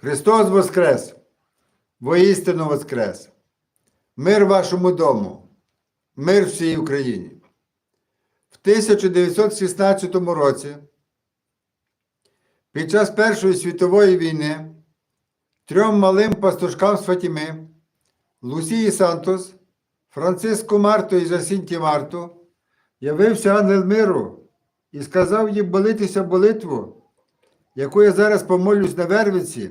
Христос Воскрес! Воістину Воскрес! Мир вашому дому, мир всій Україні. В 1916 році, під час Першої світової війни, трьом малим пастушкам з Фатіми, Лусії Сантос, Франциску Марту і Жасінті Марту, явився ангел миру і сказав їм молитися молитву, яку я зараз помолюсь на Вервиці,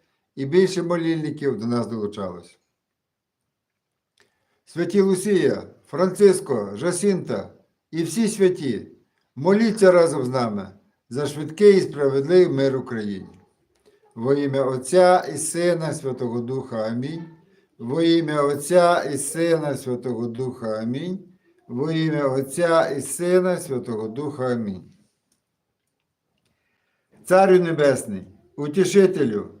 і більше молільників до нас долучалось. Святі Лусія, Франциско, Жасінта і всі святі, моліться разом з нами за швидкий і справедливий мир Україні. Во ім'я Отця і Сина Святого Духа Амінь. Во ім'я Отця і Сина Святого Духа Амінь. Во ім'я Отця і Сина Святого Духа Амінь. Царю Небесний, утішителю,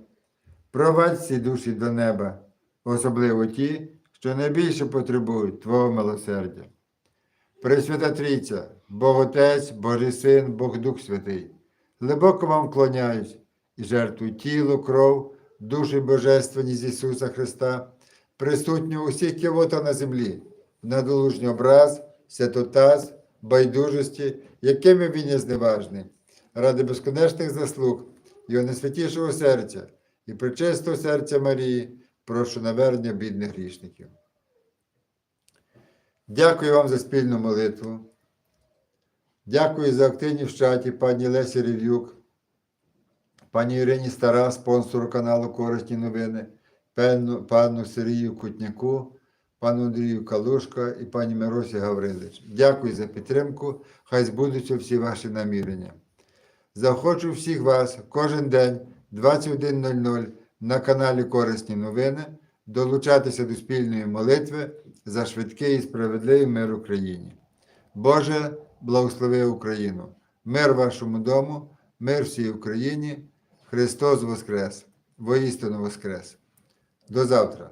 провадь всі душі до неба, особливо ті, що найбільше потребують Твого милосердя. Пресвята Трійця, Бог Отець, Божий Син, Бог Дух Святий, глибоко вам вклоняюсь і жертвую тіло, кров, душі божественні з Ісуса Христа, присутню усіх кивота на землі, надолужній образ, святотаз, байдужості, якими він є зневажний, ради безконечних заслуг Його найсвятішого серця і причистого серця Марії, прошу навернення бідних грішників. Дякую вам за спільну молитву. Дякую за активність в чаті пані Лесі Рев'юк, пані Ірині Стара, спонсору каналу Корисні новини, пану, пану Сергію Кутняку, пану Андрію Калушка і пані Миросі Гаврилич. Дякую за підтримку. Хай збудуться всі ваші намірення. Захочу всіх вас кожен день 21.00 на каналі Корисні новини долучатися до спільної молитви за швидкий і справедливий мир Україні. Боже, благослови Україну! Мир вашому дому, мир всій Україні. Христос Воскрес! Воістину Воскрес! До завтра!